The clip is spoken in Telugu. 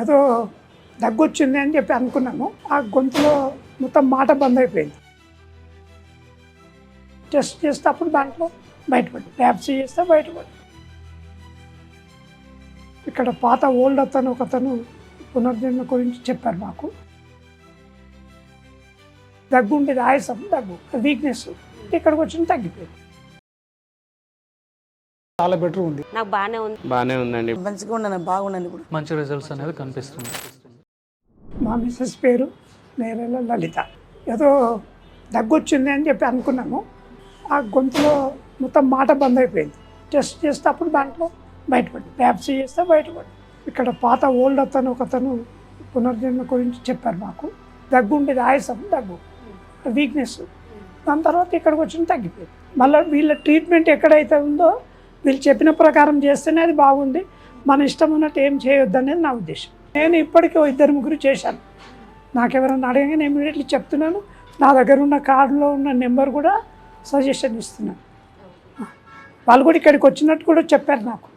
ఏదో దగ్గొచ్చింది అని చెప్పి అనుకున్నాము. ఆ గొంతులో మొత్తం మాట బంద్ అయిపోయింది. టెస్ట్ చేస్తే అప్పుడు దాంట్లో బయటపడి ల్యాబ్సీ చేస్తే బయటపడి ఇక్కడ పాత ఓల్డ్ అతను ఒక అతను పునర్జన్మ గురించి చెప్పారు మాకు. దగ్గు ఉండేది ఆయాసం దగ్గు వీక్నెస్ ఇక్కడికి వచ్చిన తగ్గిపోయింది. చాలా బెటర్ ఉంది. నాకు బాగానే ఉంది. బాగానే ఉందండి. మంచిగా ఉన్నాను బాగున్నాను ఇప్పుడు. మంచి రిజల్ట్స్ అనేది కనిపిస్తుంది. మా మిస్సెస్ పేరు నేరేళ్ళ లలిత. ఏదో దగ్గు వచ్చింది అని చెప్పి అనుకున్నాము. ఆ గొంతులో మొత్తం మాట బంద్ అయిపోయింది. టెస్ట్ చేస్తే అప్పుడు దాంట్లో బయటపడి ల్యాబ్సీ చేస్తే బయటపడి ఇక్కడ పాత ఓల్డ్ అతను ఒక అతను పునర్జన్మ గురించి చెప్పారు మాకు. దగ్గు ఉండేది ఆయాసం దగ్గు. వీక్నెస్ దాని తర్వాత ఇక్కడికి వచ్చిన తగ్గిపోయింది. మళ్ళీ వీళ్ళ ట్రీట్మెంట్ ఎక్కడైతే ఉందో వీళ్ళు చెప్పిన ప్రకారం చేస్తేనే అది బాగుంది. మన ఇష్టం ఉన్నట్టు ఏం చేయొద్దు అనేది నా ఉద్దేశం. నేను ఇప్పటికీ ఓ ఇద్దరు ముగ్గురు చేశాను. నాకెవరన్నా అడగగా నేను ఇమీడియట్లీ చెప్తున్నాను. నా దగ్గర ఉన్న కార్డులో ఉన్న నెంబర్ కూడా సజెషన్ ఇస్తున్నాను. వాళ్ళు కూడా ఇక్కడికి వచ్చినట్టు కూడా చెప్పారు నాకు.